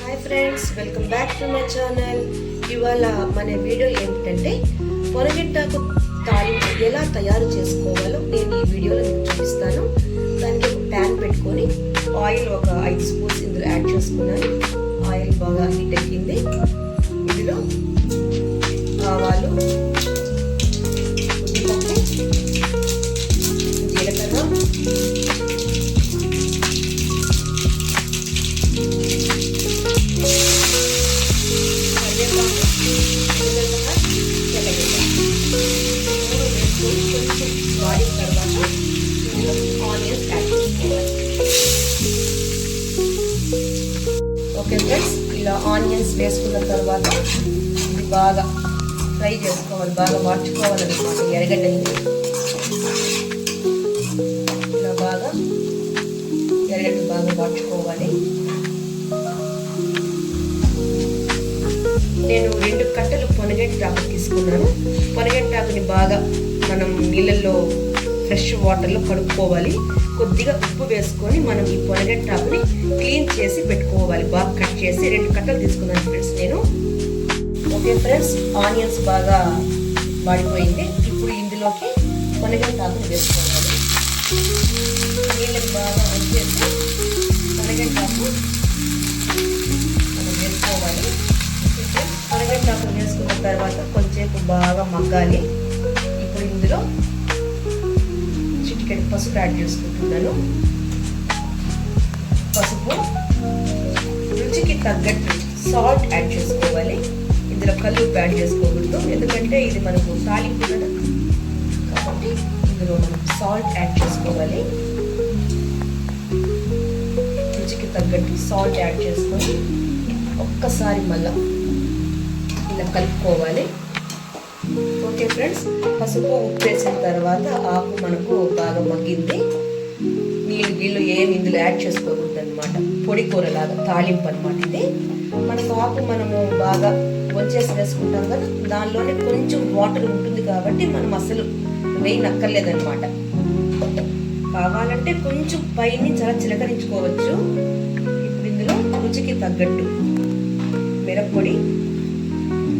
Hi friends welcome back to my channel ఇవాళ మన video ఏమిటంటే పొరగెట్టాకు తాలింపు ఎలా తయారు చేసుకోవాలో నేను ఈ వీడియోలో మీకు చూపిస్తాను. దానికి ఒక ప్యాన్ పెట్టుకొని ఆయిల్ ఒక ఐదు స్పూన్స్ ఇందులో యాడ్ చేసుకున్నాను. ఆయిల్ బాగా హీట్ ఎక్కింది. ఓకే ఫ్రెండ్స్ ఇలా ఆనియన్స్ వేసుకున్న తర్వాత ఇది బాగా ఫ్రై చేసుకోవాలి బాగా మార్చుకోవాలన్నమాట ఎరగడ్డ ఇలా బాగా ఎరగడ్డ బాగా మార్చుకోవాలి. నేను రెండు కట్టలు పొనగంటాకు తీసుకున్నాను. పొనగంటాకుని బాగా మనం నీళ్ళల్లో ఫ్రెష్ వాటర్లో కడుక్కోవాలి. కొద్దిగా ఉప్పు వేసుకొని మనం ఈ పొనగంటాకుని క్లీన్ చేసి పెట్టుకోవాలి. బాగా కట్ చేసి రెండు కట్టలు తీసుకున్నాను ఫ్రెండ్స్ నేను. ఓకే ఫ్రెండ్స్ ఆనియన్స్ బాగా వాడిపోయింది ఇప్పుడు ఇందులోకి పొనగంటాకుని వేసుకోవాలి. నీళ్ళని బాగా వంచేసి పొనగంటాకు మనం వేసుకోవాలి. పొరగడ్డాకులు వేసుకున్న తర్వాత కొంచెంసేపు బాగా మగ్గాలి. ఇప్పుడు ఇందులో చికెన్ పసుపు యాడ్ చేసుకుంటున్నాను. పసుపు. రుచికి తగ్గట్టు సాల్ట్ యాడ్ చేసుకోవాలి. ఇందులో కల్లు యాడ్ చేసుకోకూడదు. ఎందుకంటే ఇది మనకు తాలింపు కదా. కాబట్టి ఇందులో మనం సాల్ట్ యాడ్ చేసుకోవాలి. రుచికి తగ్గట్టు సాల్ట్ యాడ్ చేసుకొని ఒక్కసారి మళ్ళా ఇలా కలుపుకోవాలి. ఓకే ఫ్రెండ్స్ పసుపు ఉప్పు వేసిన తర్వాత ఆకు మనకు బాగా మగ్గింది. నీళ్ళు వీళ్ళు ఏమి ఇందులో యాడ్ చేసుకోకూడదు అనమాట పొడి కూరలాగా తాలింపు అనమాట ఇది. మనకు ఆకు మనము బాగా వచ్చేసి వేసుకుంటాం కదా దానిలోనే కొంచెం వాటర్ ఉంటుంది కాబట్టి మనం అసలు వేయనక్కర్లేదన్నమాట. కావాలంటే కొంచెం పైని చాలా చిలకరించుకోవచ్చు. ఇప్పుడు ఇందులో రుచికి తగ్గట్టు మిరప్పొడి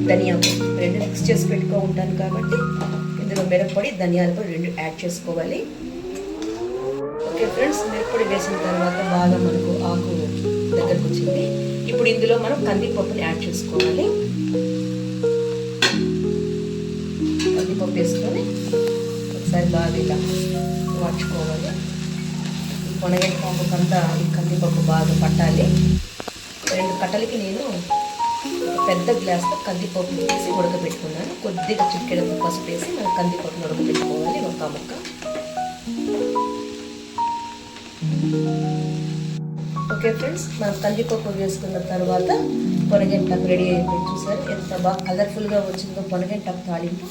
ధనియా పొడి రెండు మిక్స్ చేసి పెట్టుకో ఉంటాను కాబట్టి ఇందులో మిరప్పొడి ధనియాల పొడి రెండు యాడ్ చేసుకోవాలి. ఓకే ఫ్రెండ్స్ మిరప్పొడి వేసిన తర్వాత బాగా మనకు ఆకు దగ్గరకు వచ్చింది. ఇప్పుడు ఇందులో మనం కందిపప్పుని యాడ్ చేసుకోవాలి. కందిపప్పు వేసుకొని ఒకసారి బాగా ఇలా మార్చుకోవాలి ఈ పప్పుకంతా ఈ కందిపప్పు బాగా పట్టాలి. రెండు కట్టలకి నేను పెద్ద గ్లాస్లో కందిపప్పు వేసి ఉడకబెట్టుకున్నాను. కొద్దిగా చిక్కెడంత పసుపు వేసి మనం కందిపప్పును ఉడకబెట్టుకోవాలి ఒక ముక్క. ఓకే ఫ్రెండ్స్ మనం కందిపప్పు వేసుకున్న తర్వాత పొనగంటకు రెడీ అయిపోయింది చూసారు? ఎంత బాగా కలర్ఫుల్గా వచ్చిందో పొనగంటకు తాలింపు.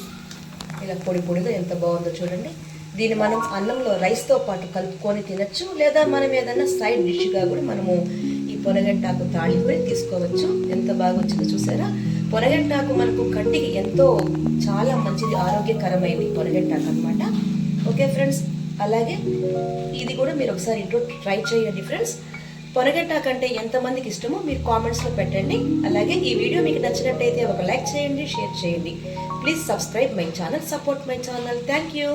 ఇలా పొడి పొడిగా ఎంత బాగుందో చూడండి. దీన్ని మనం అన్నంలో రైస్తో పాటు కలుపుకొని తినచ్చు లేదా మనం ఏదైనా సైడ్ డిష్గా కూడా మనము పొనగంటాకు తాళింపుని తీసుకోవచ్చు. ఎంత బాగా వచ్చిందో చూసారా? పొనగంటాకు మనకు కంటికి ఎంతో చాలా మంచిది ఆరోగ్యకరమైనది పొనగంటాకు అనమాట ఓకే ఫ్రెండ్స్? అలాగే ఇది కూడా మీరు ఒకసారి ఇంట్లో ట్రై చేయండి ఫ్రెండ్స్. పొనగంటాకు అంటే ఎంతమందికి ఇష్టమో మీరు కామెంట్స్లో పెట్టండి. అలాగే ఈ వీడియో మీకు నచ్చినట్టయితే ఒక లైక్ చేయండి షేర్ చేయండి. Please subscribe my channel support my channel. Thank you.